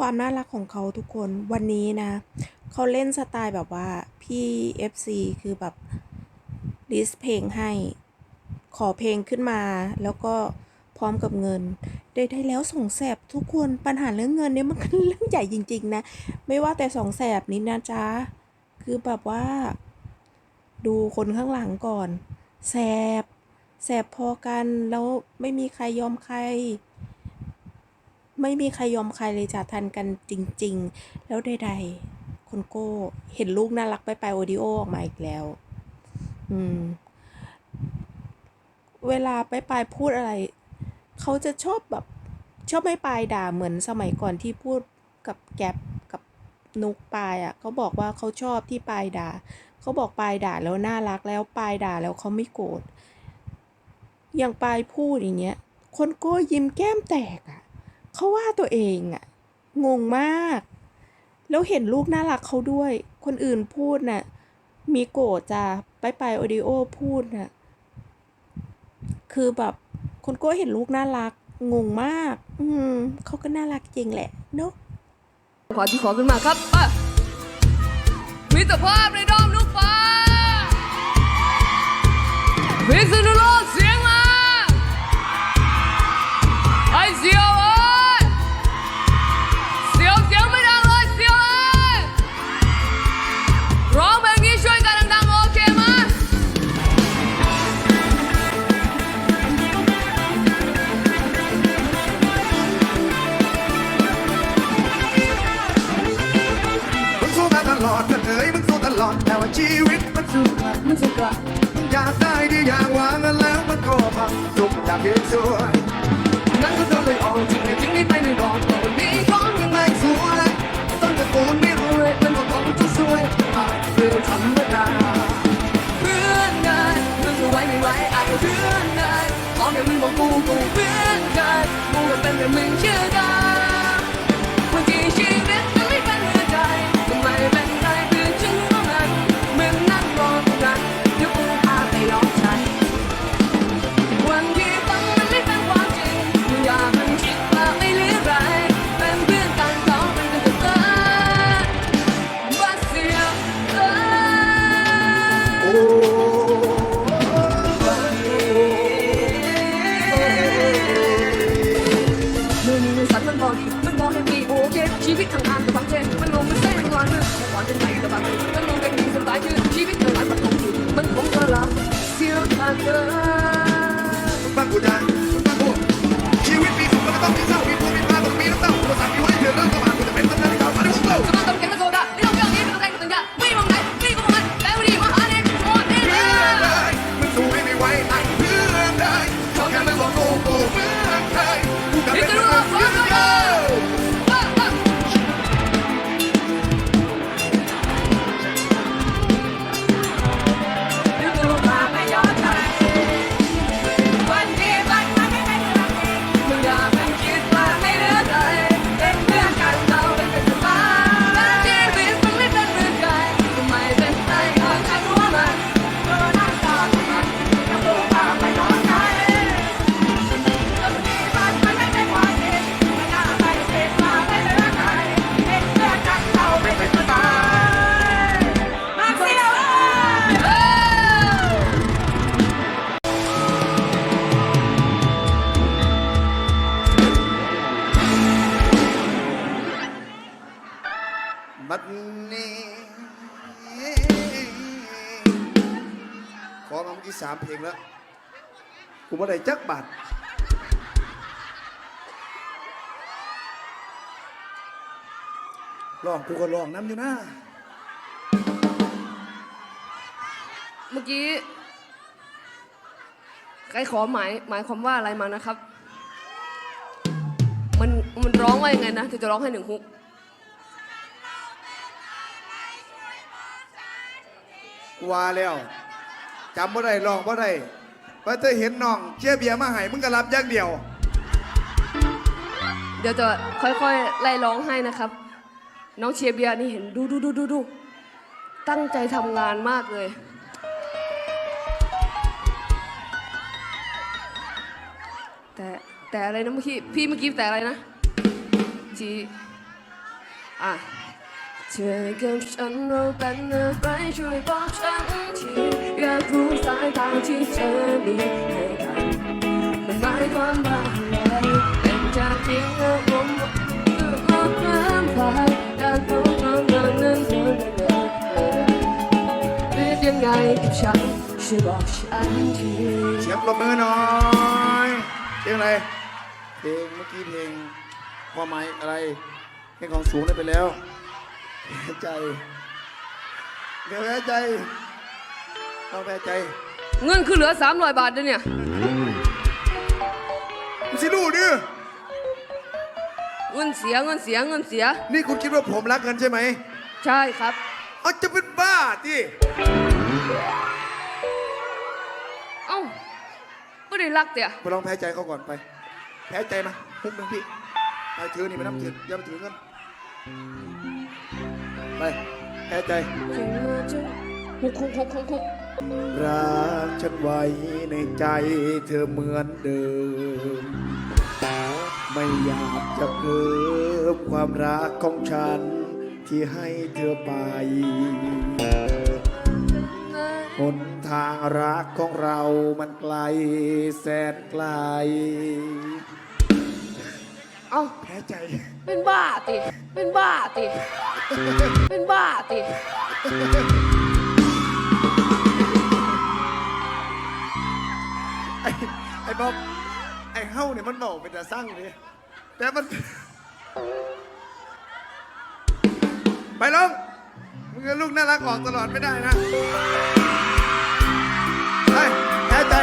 ความน่ารักของเขาทุกคนวันนี้นะ เขาเล่นสไตล์แบบว่าพี่ FC คือแบบลิสเพลงให้ขอเพลงขึ้นมา แล้วก็พร้อมกับเงิน ได้ได้แล้วสองแสบทุกคนปัญหาเรื่องเงินเนี่ยมันเรื่องใหญ่จริง ๆ นะ ไม่ว่าแต่สองแสบนี้นะจ๊ะ คือแบบว่า ดูคนข้างหลังก่อนแสบแสบพอกันแล้วไม่มีใครยอมใคร ไม่มีใครยอมใครเลยจ้ะทันกันจริง ๆ แล้วใดๆคนโก้เห็นลูกน่ารักไปไปโอดิโอออกมาอีกแล้ว อืม เวลาไปไปายพูดอะไร เขาจะชอบแบบ ชอบไม่ปลายด่าเหมือนสมัยก่อนที่พูดกับแก๊ปกับนุกปายอะเขาบอกว่าเขาชอบที่ปลายด่าเขาบอกปลายด่าแล้วน่ารักแล้วปลายด่าแล้วเขาไม่โกรธอย่างปลายพูดอย่างเงี้ย คนโก้ยิ้มแก้มแตกอะ เขาว่าตัวเองอะงงมาก แล้วเห็นลูกน่ารักเขาด้วย คนอื่นพูดน่ะ มีโกรธจ้ะไปไปโอดิโอพูดน่ะ คือแบบคนโก้เห็นลูกน่ารัก งงมาก อืมเขาก็น่ารักจริงแหละ เนาะขอที่ขอขึ้นมาครับอะมิตรภาพในดอมลูกฟ้าพิษณุ ชีวิตมันสู้มันสุดละอยากได้ดีอยากหวางกันแล้วมันก็พังทุกอย่างเพียงสวยนั้นก็โดนเลยออกจริงในจริงนี่ไปในดอกตอนนี้ของยังไม่สวยต้นตะกูลไม่รวยมันก็ต้องจะสวยอะเรื่องธรรมดาเพื่อนกันมึงก็ไว้ไม่ไหวไอ้เพื่อนกันขอแค่มึงบอกกูกูเพื่อนกันกูก็เป็นแค่มึงเชื่อกัน อ ขอมาเมื่อกี้สามเพลงแล้ว กูไม่ได้จักบาทร้องกูก็ร้องน้ำอยู่นะเมื่อกี้ใครขอหมายหมายความว่าอะไรมานะครับ มันมันร้องว่ายังไงนะถึงจะร้องให้หนึ่งฮุกกูว่าแล้ว จำบ่ได้ร้องบ่ได้เพราะเธอเห็นน้องเชียเบียร์มาให้มึงก็รับอย่างเดียว เดี๋ยวจะค่อยๆ ไล่ร้องให้นะครับ น้องเชียร์เบียร์นี่เห็นดูดูดูดูดูตั้งใจทำงานมากเลย แต่แต่อะไรนะเมื่อกี้พี่เมื่อกี้แต่อะไรนะจีอะ เธอกับฉันเราเป็นอะไรช่วยบอกฉันทีอยากรู้สายตาที่เธอมีให้กันมันหมายความว่าอะไรเป็นจากที่เธอผมคือความน้ำพายอยากรู้ความนั้นนั้นเธอเป็นยังไงกับฉันช่วยบอกฉันทีเสียงปรบมือหน่อยเพลงอะไรเพลงเมื่อกี้เพลงความหมอะไรเพลงของสูงได้ไปแล้ว ใจ เดี๋ยวแพ้ใจเอาแพ้ใจเงินคือเหลือ300บาทเด้อเนี่ยคุณสิดูดิเงินเสียเงินเสียเงินเสีย นี่คุณคิดว่าผมรักเงินใช่ไหมใช่ครับ เอาจะเป็นบ้าที่เอ้าไม่ได้รักเตี่ยไปลองแพ้ใจเขาก่อนไป แพ้ใจมาฮุกหนึ่งพี่ไปถือนี่ไปน้ำถืออย่าไปถือเงิน ไปแพ้ใจคุกคุกคุกคุกคุกรักฉันไว้ในใจเธอเหมือนเดิม ไม่อยากจะเพิ่มความรักของฉันที่ให้เธอไป หนทางรักของเรามันไกลแสนไกล เอ้าแพ้ใจ เป็นบ้าติ เป็นบ้าติ เป็นบ้าติ ไอ้ไอ้บ๊อบไอ้เฮ้าเนี่ยมันบอกเป็นแต่สร้างเลยแต่มัน ไปลงมึงกับลูกน่ารักออกตลอดไม่ได้นะ ไปแพ้ใจ